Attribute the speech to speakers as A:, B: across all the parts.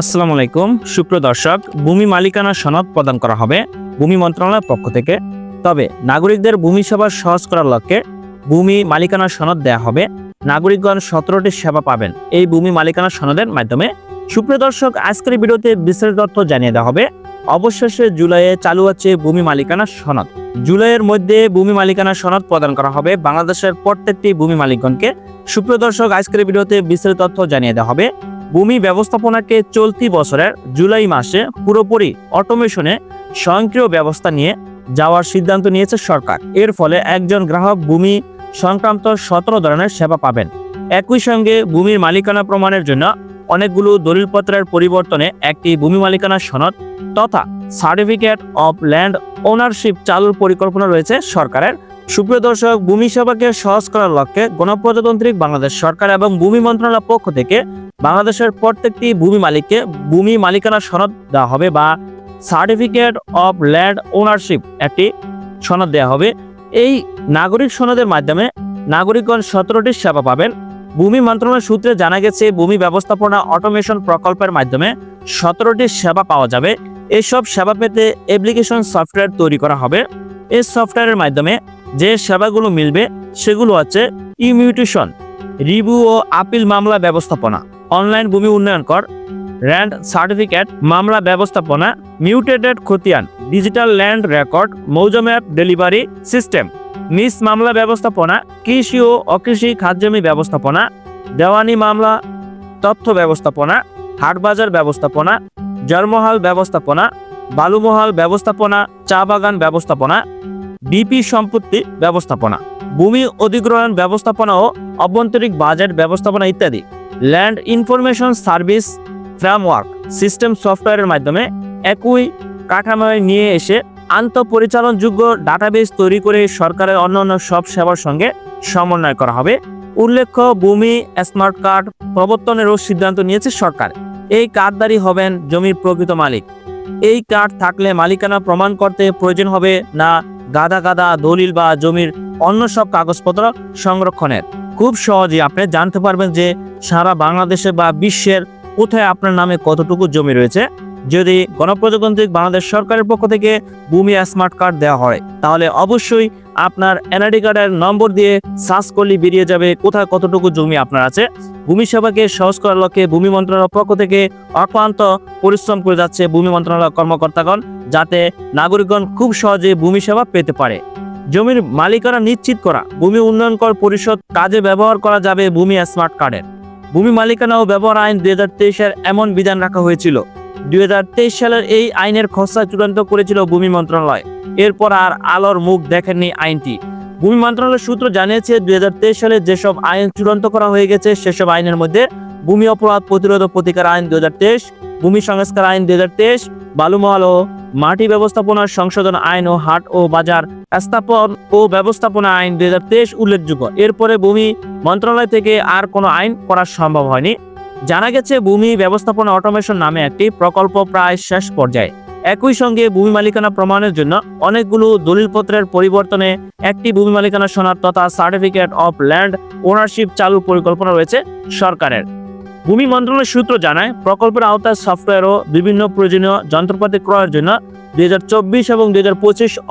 A: আসসালামু আলাইকুম। সুপ্রিয় দর্শক, ভূমি মালিকানা সনদ প্রদান করা হবে ভূমি মন্ত্রণালয়ের পক্ষ থেকে। তবে নাগরিকদের ভূমি সেবা সহজ করার লক্ষ্যে ভূমি মালিকানা সনদ দেয়া হবে। নাগরিকগণ সতেরোটি সেবা পাবেন এই ভূমি মালিকানা সনদের মাধ্যমে। সুপ্রিয় দর্শক, আজকের ভিডিওতে বিস্তারিত তথ্য জানিয়ে দেওয়া হবে। অবশেষে জুলাইয়ে চালু আছে ভূমি মালিকানা সনদ। জুলাইয়ের মধ্যে ভূমি মালিকানা সনদ প্রদান করা হবে বাংলাদেশের প্রত্যেকটি ভূমি মালিকগণকে। সুপ্রিয় দর্শক, আজকের ভিডিওতে বিস্তারিত তথ্য জানিয়ে দেওয়া হবে। ভূমি ব্যবস্থাপনাকে চলতি বছরের জুলাই মাসে পুরোপুরি অটোমেশনে স্বয়ংক্রিয় ব্যবস্থা নিয়ে যাওয়ার সিদ্ধান্ত নিয়েছে সরকার। এর ফলে একজন গ্রাহক ভূমি সংক্রান্ত সতেরো ধরনের সেবা পাবেন। একই সঙ্গে ভূমির মালিকানা প্রমাণের জন্য অনেকগুলো দলিলপত্রের পরিবর্তনে একটি ভূমি মালিকানা সনদ তথা সার্টিফিকেট অফ ল্যান্ড ওনারশিপ চালুর পরিকল্পনা রয়েছে সরকারের সুপ্রিয় দর্শক, ভূমি সেবাকে সহজ করার লক্ষ্যে গণপ্রজাতান্ত্রিক বাংলাদেশ সরকার এবং ভূমি মন্ত্রণালয়ের পক্ষ থেকে বাংলাদেশের প্রত্যেকটি ভূমি মালিককে ভূমি মালিকানা সনদ দেওয়া হবে বা সার্টিফিকেট অফ ল্যান্ড ওনারশিপ একটি সনদ দেওয়া হবে। এই নাগরিক সনদের মাধ্যমে নাগরিকগণ সতেরোটি সেবা পাবেন। ভূমি মন্ত্রণালয় সূত্রে জানা গেছে, ভূমি ব্যবস্থাপনা অটোমেশন প্রকল্পের মাধ্যমে সতেরোটি সেবা পাওয়া যাবে। এসব সেবা পেতে অ্যাপ্লিকেশন সফটওয়্যার তৈরি করা হবে। এই সফটওয়্যারের মাধ্যমে যে সেবাগুলো মিলবে সেগুলো হচ্ছে ইমিউটেশন রিভিউ ও আপিল মামলা ব্যবস্থাপনা, অনলাইন ভূমি উন্নয়ন কর ল্যান্ড সার্টিফিকেট মামলা ব্যবস্থাপনা, মিউটেটেড খতিয়ান, digital land record মৌজম্যাপ delivery system, মিস মামলা ব্যবস্থাপনা, কৃষি ও অকৃষি খাদ্যজমি ব্যবস্থাপনা, দেওয়ানি মামলা তথ্য ব্যবস্থাপনা হাটবাজার ব্যবস্থাপনা জন্মহাল ব্যবস্থাপনা, বালুমহাল ব্যবস্থাপনা, চা বাগান ব্যবস্থাপনা বিপি সম্পত্তি ব্যবস্থাপনা, ভূমি অধিগ্রহণ ব্যবস্থাপনা ও অভ্যন্তরীণ বাজেট ব্যবস্থাপনা ইত্যাদি। Land information service framework, system সফটওয়্যারের মাধ্যমে একই কাঠামোয় নিয়ে এসে আন্তঃপরিচালনযোগ্য ডাটাবেস তৈরি করে সরকারের অন্যান্য সব সেবার সঙ্গে সমন্বয় করা হবে। উল্লেখ্য, ভূমি, স্মার্ট কার্ড প্রবর্তনেরও সিদ্ধান্ত নিয়েছে সরকার। এই কার্ডধারী হবেন জমির প্রকৃত মালিক। এই কার্ড থাকলে মালিকানা প্রমাণ করতে প্রয়োজন হবে না গাদা গাদা দলিল বা জমির অন্য সব কাগজপত্র সংরক্ষণের। খুব সহজে আপনি জানতে পারবেন যে সারা বাংলাদেশে বা বিশ্বের কোথায় আপনার নামে কতটুকু জমি রয়েছে। যদি গণপ্রজাতান্ত্রিক বাংলাদেশ সরকারের পক্ষ থেকে ভূমি স্মার্ট কার্ড দেওয়া হয়, তাহলে অবশ্যই আপনার এনআইডি কার্ডের নম্বর দিয়ে সার্চ করলে বেরিয়ে যাবে কোথায় কতটুকু জমি আপনার আছে। ভূমি সেবাকে সহজ করার লক্ষ্যে ভূমি মন্ত্রণালয়ের পক্ষ থেকে অক্লান্ত পরিশ্রম করে যাচ্ছে ভূমি মন্ত্রণালয় কর্মকর্তাগণ যাতে নাগরিকগণ খুব সহজে ভূমি সেবা পেতে পারে। জমির মালিকানা নিশ্চিত করা, ভূমি উন্নয়ন কর পরিষদ কাজে ব্যবহার করা যাবে ভূমি স্মার্ট কার্ডের ভূমি মালিকানা ও ব্যবহার আইন দুই হাজার তেইশের এমন বিধান রাখা হয়েছিল। দুই হাজার তেইশ সালের এই আইনের খসড়া চূড়ান্ত করেছিল ভূমি মন্ত্রণালয়। এরপর আর আলোর মুখ দেখেননি আইনটি। ভূমি মন্ত্রণালয় সূত্র জানিয়েছে, দুই হাজার তেইশ সালে যেসব আইন চূড়ান্ত করা হয়ে গেছে, সেসব আইনের মধ্যে ভূমি অপরাধ প্রতিরোধ ও প্রতিকার আইন দুই হাজার তেইশ, ভূমি সংস্কার আইন দুই হাজার তেইশ, বালুমহল ও মাটি ব্যবস্থাপনার সংশোধন আইন ও হাট ও বাজার স্থাপন ও ব্যবস্থাপনা আইন দুই হাজার তেইশ উল্লেখযোগ্য। এরপরে ভূমি মন্ত্রণালয় থেকে আর কোনো আইন করা সম্ভব হয়নি। জানা গেছে, ভূমি ব্যবস্থাপনা অটোমেশন নামে একটি প্রকল্প প্রায় শেষ পর্যায়ে। একই সঙ্গে ভূমি মালিকানা প্রমাণের জন্য অনেকগুলো দলিলপত্রের পরিবর্তনে একটি ভূমি মালিকানা সনদ তথা সার্টিফিকেট অফ ল্যান্ড ওনারশিপ চালুর পরিকল্পনা রয়েছে সরকারের। ভূমি মন্ত্রণালয় সূত্র জানায়, প্রকল্পের আওতায় সফটওয়্যার ও বিভিন্ন প্রয়োজনীয় যন্ত্রপাতি ক্রয়ের জন্য দুই হাজার চব্বিশ এবং দুই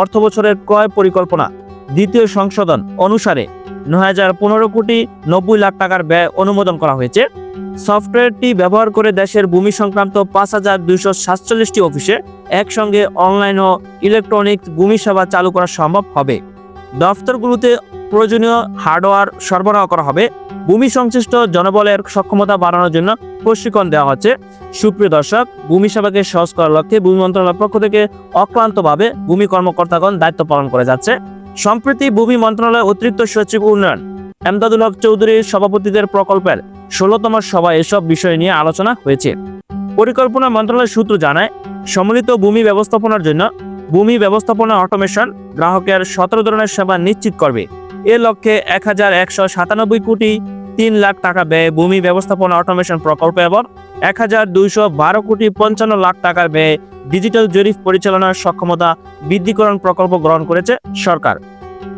A: অর্থ বছরের ক্রয় পরিকল্পনা দ্বিতীয় সংশোধন অনুসারে নয় হাজার পনেরো কোটি নব্বই লাখ টাকার ব্যয় অনুমোদন করা হয়েছে। সফটওয়্যারটি ব্যবহার করে দেশের ভূমি সংক্রান্ত পাঁচ হাজার দুইশো সাতচল্লিশটি অফিসে একসঙ্গে অনলাইন ও ইলেকট্রনিক ভূমি সেবা চালু করা সম্ভব হবে। দফতরগুলোতে প্রয়োজনীয় হার্ডওয়্যার সরবরাহ করা হবে। ভূমি সংশ্লিষ্ট জনবলের সক্ষমতা বাড়ানোর জন্য প্রশিক্ষণ দেওয়া হচ্ছে। সুপ্রিয় দর্শক, ভূমি সেবাকে সহজ করার লক্ষ্যে ভূমি মন্ত্রণালয়ের পক্ষ থেকে অক্লান্তভাবে ভূমি কর্মকর্তাগণ দায়িত্ব পালন করে যাচ্ছে। সম্প্রতি ভূমি মন্ত্রণালয়ের অতিরিক্ত সচিব উন্নয়ন এমদাদুল হক চৌধুরীর সভাপতিদের প্রকল্পের ষোলোতম সভায় এসব বিষয় নিয়ে আলোচনা হয়েছে। পরিকল্পনা মন্ত্রণালয় সূত্র জানায়, সম্মিলিত ভূমি ব্যবস্থাপনার জন্য ভূমি ব্যবস্থাপনা অটোমেশন গ্রাহকের সতেরো ধরনের সেবা নিশ্চিত করবে। এ লক্ষ্যে এক হাজার একশো সাতানব্বই কোটি তিন লাখ টাকা ব্যয়ে ভূমি ব্যবস্থাপনা অটোমেশন প্রকল্প এবং এক হাজার দুইশো বারো কোটি পঞ্চান্ন লাখ টাকার ব্যয়ে ডিজিটাল জরিপ পরিচালনার সক্ষমতা বৃদ্ধিকরণ প্রকল্প গ্রহণ করেছে সরকার।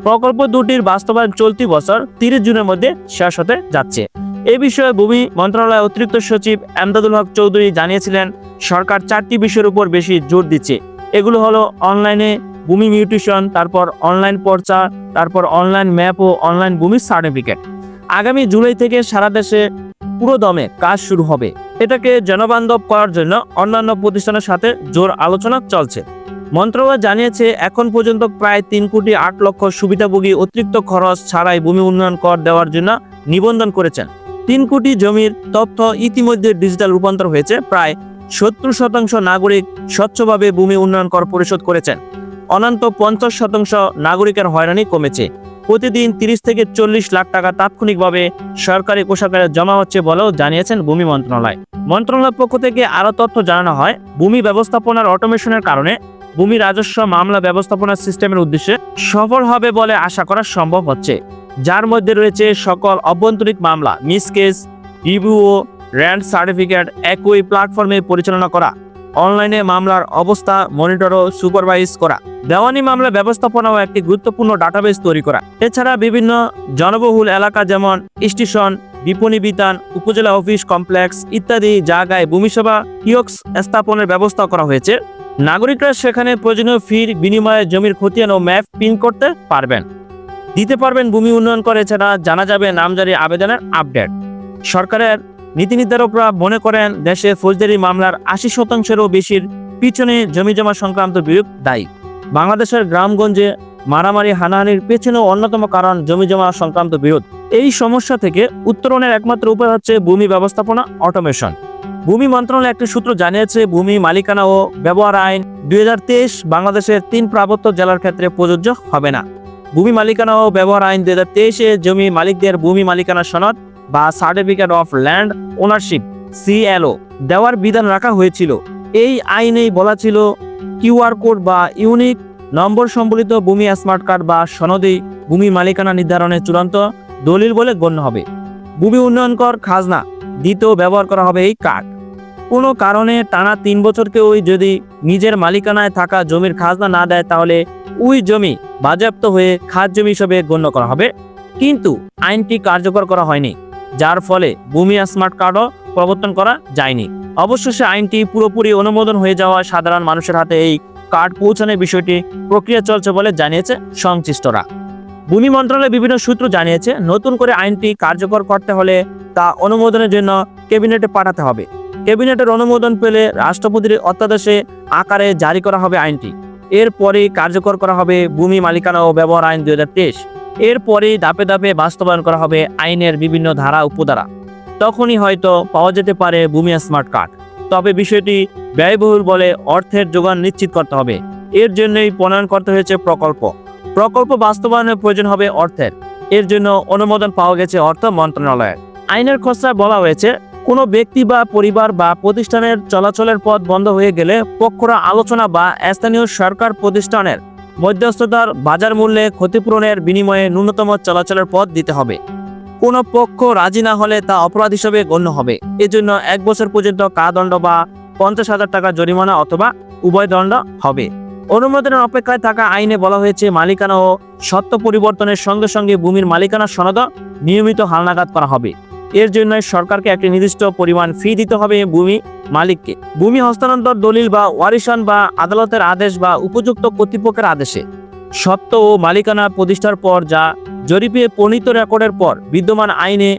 A: প্রকল্প দুটির বাস্তবায়ন চলতি বছর তিরিশ জুনের মধ্যে শেষ হতে যাচ্ছে। এ বিষয়ে ভূমি মন্ত্রণালয়ের অতিরিক্ত সচিব এমদাদুল হক চৌধুরী জানিয়েছিলেন, সরকার চারটি বিষয়ের উপর বেশি জোর দিচ্ছে। এগুলো হলো অনলাইনে ভূমি মিউটিশন, তারপর অনলাইন পর্চা, তারপর অনলাইন ম্যাপ ও অনলাইন ভূমি সার্টিফিকেট। আগামী জুলাই থেকে সারা দেশে পুরো দমে কাজ শুরু হবে। এটাকে জনবান্ধব করার জন্য অন্যান্য প্রতিষ্ঠানের সাথে জোর আলোচনা চলছে। মন্ত্রণালয় জানিয়েছে, এখন পর্যন্ত প্রায় তিন কোটি আট লক্ষ সুবিধাভোগী অতিরিক্ত খরচ ছাড়াই ভূমি উন্নয়ন কর দেওয়ার জন্য নিবন্ধন করেছেন। তিন কোটি জমির তথ্য ইতিমধ্যে ডিজিটাল রূপান্তর হয়েছে। প্রায় সত্তর শতাংশ নাগরিক স্বচ্ছভাবে ভূমি উন্নয়ন কর পরিশোধ করেছেন। অনন্ত পঞ্চাশ শতাংশ নাগরিকের হয়রানি কমেছে। প্রতিদিন তিরিশ থেকে চল্লিশ লাখ টাকা তাৎক্ষণিকভাবে সরকারি কোষাগারে জমা হচ্ছে বলেও জানিয়েছেন ভূমি মন্ত্রণালয়। মন্ত্রণালয়ের পক্ষ থেকে আরও তথ্য জানানো হয়, ভূমি ব্যবস্থাপনার অটোমেশনের কারণে ভূমি রাজস্ব মামলা ব্যবস্থাপনা সিস্টেমের উদ্দেশ্যে সফল হবে বলে আশা করা সম্ভব হচ্ছে। যার মধ্যে রয়েছে সকল অভ্যন্তরীণ মামলা মিসকেস রিভিউ র্যান্ড সার্টিফিকেট, একই প্ল্যাটফর্মে পরিচালনা করা। অনলাইনে মামলার অবস্থা মনিটর ও সুপারভাইজ করা। দেওয়ানি মামলা ব্যবস্থাপনা ও একটি গুরুত্বপূর্ণ ডাটাবেস তৈরি করা। এছাড়া বিভিন্ন জনবহুল এলাকা যেমন স্টেশন, বিপণী বিতান, উপজেলা অফিস কমপ্লেক্স ইত্যাদি জায়গায় ভূমিসভা কিয়ক্স স্থাপনের ব্যবস্থা করা হয়েছে। নাগরিকরা সেখানে প্রয়োজনীয় ফির, বিনিময়ে জমির খতিয়ান ও ম্যাপ পিন করতে পারবেন। দিতে পারবেন ভূমি উন্নয়ন করে, এছাড়া জানা যাবে নামজারি আবেদনের আপডেট। সরকারের নীতি নির্ধারকরা মনে করেন দেশে ফৌজদারি মামলার আশি শতাংশেরও বেশির পিছনে জমি জমা সংক্রান্ত বিরোধ দায়ী। বাংলাদেশের গ্রামগঞ্জে মারামারি হানাহানির পেছনেও অন্যতম কারণ জমি জমা সংক্রান্ত বিরোধ। এই সমস্যা থেকে উত্তরণের একমাত্র উপায় হচ্ছে ভূমি ব্যবস্থাপনা অটোমেশন। ভূমি মন্ত্রণালয় একটি সূত্র জানিয়েছে, ভূমি মালিকানা ও ব্যবহার আইন দুই হাজার তেইশ বাংলাদেশের তিন পার্বত্য জেলার ক্ষেত্রে প্রযোজ্য হবে না। ভূমি মালিকানা ও ব্যবহার আইন দুই হাজার জমি মালিকদের ভূমি মালিকানা সনদ বা certificate of land ownership CLO দেওয়ার বিধান রাখা হয়েছিল। এই আইনেই বলা ছিল কিউআর কোড বা ইউনিক নম্বর সম্বলিত ভূমি স্মার্ট কার্ড বা সনদেই ভূমি মালিকানা নির্ধারণে চূড়ান্ত দলিল বলে গণ্য হবে। ভূমি উন্নয়ন কর, খাজনা দিতেও ব্যবহার করা হবে এই কার্ড। কোনো কারণে টানা তিন বছরকে ওই যদি নিজের মালিকানায় থাকা জমির খাজনা না দেয়, তাহলে ওই জমি বাজেয়াপ্ত হয়ে খাস জমি হিসেবে গণ্য করা হবে। কিন্তু আইনটি কার্যকর করা হয়নি। যার ফলে ভূমি স্মার্ট কার্ডও প্রবর্তন করা যায়নি। অবশেষে আইনটি পুরোপুরি অনুমোদন হয়ে যাওয়া সাধারণ মানুষের হাতে এই কার্ড পৌঁছানোর বিষয়টি প্রক্রিয়া চলছে বলে জানিয়েছে সংশ্লিষ্টরা। ভূমি মন্ত্রণালয়ের বিভিন্ন সূত্র জানিয়েছে, নতুন করে আইনটি কার্যকর করতে হলে তা অনুমোদনের জন্য ক্যাবিনেটে পাঠাতে হবে। ক্যাবিনেটের অনুমোদন পেলে রাষ্ট্রপতির অত্যাদেশে আকারে জারি করা হবে আইনটি। এরপরে কার্যকর করা হবে ভূমি মালিকানা ও ব্যবহার আইন দুই হাজার তেইশ। এরপরে ধাপে ধাপে বাস্তবায়ন করা হবে আইনের বিভিন্ন ধারা উপধারা। তখনই হয়তো পাওয়া যেতে পারে ভূমি স্মার্ট কার্ড। তবে বিষয়টি ব্যয়বহুল বলে অর্থের যোগান নিশ্চিত করতে হবে। এর জন্যই প্রণয়ন করতে হয়েছে প্রকল্প। প্রকল্প বাস্তবায়নের প্রয়োজন হবে অর্থের। এর জন্য অনুমোদন পাওয়া গেছে অর্থ মন্ত্রণালয়ের। আইনের খসড়ায় বলা হয়েছে, কোনো ব্যক্তি বা পরিবার বা প্রতিষ্ঠানের চলাচলের পথ বন্ধ হয়ে গেলে পক্ষরা আলোচনা বা স্থানীয় সরকার প্রতিষ্ঠানের মধ্যস্থতার বাজার মূল্যে ক্ষতিপূরণের বিনিময়ে ন্যূনতম চলাচলের পথ দিতে হবে। কোনো পক্ষ রাজি না হলে তা অপরাধ হিসেবে গণ্য হবে। এজন্য এক বছর পর্যন্ত কারাদণ্ড বা পঞ্চাশ হাজার টাকা জরিমানা অথবা উভয় দণ্ড হবে। অনুমোদনের অপেক্ষায় থাকা আইনে বলা হয়েছে, মালিকানা ও সত্ত্ব পরিবর্তনের সঙ্গে সঙ্গে ভূমির মালিকানা সনদ নিয়মিত হালনাগাদ করা হবে। এর জন্য সরকারকে একটি নির্দিষ্ট পরিমাণ ফি দিতে হবে ভূমি মালিককে। ভূমি হস্তান্তর দলিল বা ওয়ারিশন বা আদালতের আদেশ বা উপযুক্ত কর্তৃপক্ষের আদেশে। সত্ত্ব ও মালিকানা প্রতিষ্ঠার পর যা জরিপে প্রণীত রেকর্ডের পর বিদ্যমান আইনে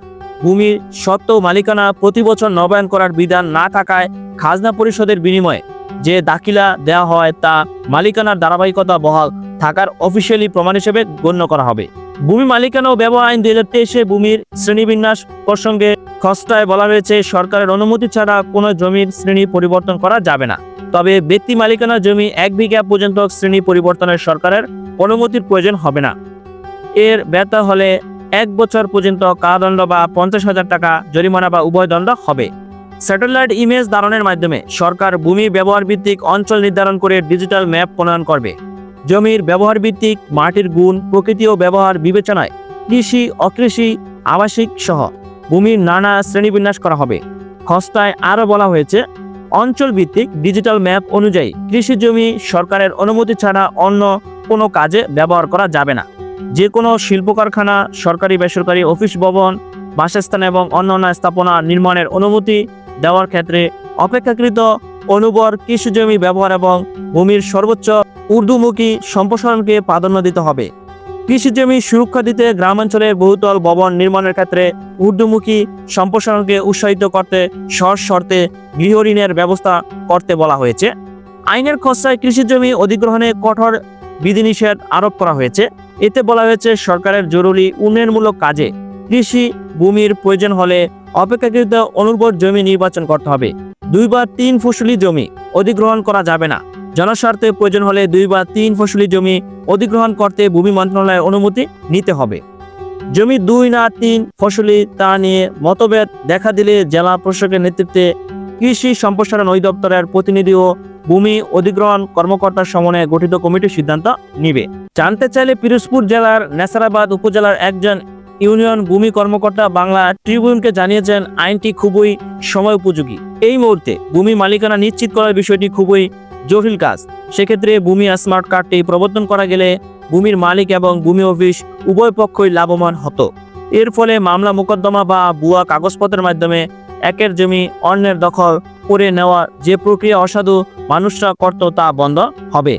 A: ভূমির সত্ত্ব ও মালিকানা প্রতি বছর নবায়ন করার বিধান না থাকায় খাজনা পরিষদের বিনিময়ে যে দাখিলা দেওয়া হয় তা মালিকানার ধারাবাহিকতা বহাল থাকার অফিসিয়ালি প্রমাণ হিসেবে গণ্য করা হবে। ভূমি মালিকানা ও ব্যবহার আইন দুই হাজার তেইশে ভূমির শ্রেণীবিন্যাস প্রসঙ্গে খসড়ায় বলা হয়েছে, সরকারের অনুমতি ছাড়া কোনো জমির শ্রেণি পরিবর্তন করা যাবে না। তবে ব্যক্তি মালিকানা জমি এক বিঘা পর্যন্ত শ্রেণি পরিবর্তনের সরকারের অনুমতির প্রয়োজন হবে না। এর ব্যথা হলে এক বছর পর্যন্ত কারাদণ্ড বা পঞ্চাশ হাজার টাকা জরিমানা বা উভয় দণ্ড হবে। স্যাটেলাইট ইমেজ ধারণের মাধ্যমে সরকার ভূমি ব্যবহার ভিত্তিক অঞ্চল নির্ধারণ করে ডিজিটাল ম্যাপ প্রণয়ন করবে। জমির ব্যবহার ভিত্তিক মাটির গুণ, প্রকৃতি ও ব্যবহার বিবেচনায় কৃষি, অকৃষি, আবাসিক সহ ভূমির নানা শ্রেণীবিন্যাস করা হবে। খসড়ায় আরও বলা হয়েছে অঞ্চল ভিত্তিক ডিজিটাল ম্যাপ অনুযায়ী কৃষি জমি সরকারের অনুমতি ছাড়া অন্য কোনো কাজে ব্যবহার করা যাবে না। যে কোনো শিল্প কারখানা সরকারি বেসরকারি অফিস ভবন, বাসস্থান এবং অন্যান্য স্থাপনা নির্মাণের অনুমতি দেওয়ার ক্ষেত্রে অপেক্ষাকৃত অনুবর কৃষি জমি ব্যবহার এবং ভূমির সর্বোচ্চ ঊর্ধ্বমুখী সম্প্রসারণকে প্রাধান্য দিতে হবে। কৃষি জমি সুরক্ষা দিতে গ্রামাঞ্চলে বহুতল ভবন নির্মাণের ক্ষেত্রে ঊর্ধ্বমুখী সম্প্রসারণকে উৎসাহিত করতে সহজ শর্তে গৃহ ঋণের ব্যবস্থা করতে বলা হয়েছে। আইনের খসড়ায় কৃষি জমি অধিগ্রহণে কঠোর বিধিনিষেধ আরোপ করা হয়েছে। এতে বলা হয়েছে, সরকারের জরুরি উন্নয়নমূলক কাজে কৃষি ভূমির প্রয়োজন হলে অপেক্ষাকৃত অনুর্বর জমি নির্বাচন করতে হবে। দুই বা তিন ফসলি জমি অধিগ্রহণ করা যাবে না। জনস্বার্থে প্রয়োজন হলে দুই বা তিন ফসলি জমি অধিগ্রহণ করতে ভূমি মন্ত্রণালয়ের অনুমতি নিতে হবে। জমি দুই না তিন ফসলি তা নিয়ে মতভেদ দেখা দিলে জেলা প্রশাসকের নেতৃত্বে কৃষি সম্প্রসারণ অধিদপ্তরের প্রতিনিধি ও ভূমি অধিগ্রহণ কর্মকর্তার সমন্বয়ে গঠিত কমিটি সিদ্ধান্ত নিবে। জানতে চাইলে পিরোজপুর জেলার নেসারাবাদ উপজেলার একজন ইউনিয়ন ভূমি কর্মকর্তা বাংলা ট্রিবিউনকে জানিয়েছেন আইনটি খুবই সময় উপযোগী এই মুহূর্তে ভূমি মালিকানা নিশ্চিত করার বিষয়টি খুবই জটিল কাজ। সেক্ষেত্রে ভূমি স্মার্ট কার্ডটি প্রবর্তন করা গেলে ভূমির মালিক এবং ভূমি অফিস উভয় পক্ষই লাভবান হতো। এর ফলে মামলা মোকদ্দমা বা বুয়া কাগজপত্রের মাধ্যমে একের জমি অন্যের দখল করে নেওয়া যে প্রক্রিয়া অসাধু মানুষরা করত তা বন্ধ হবে।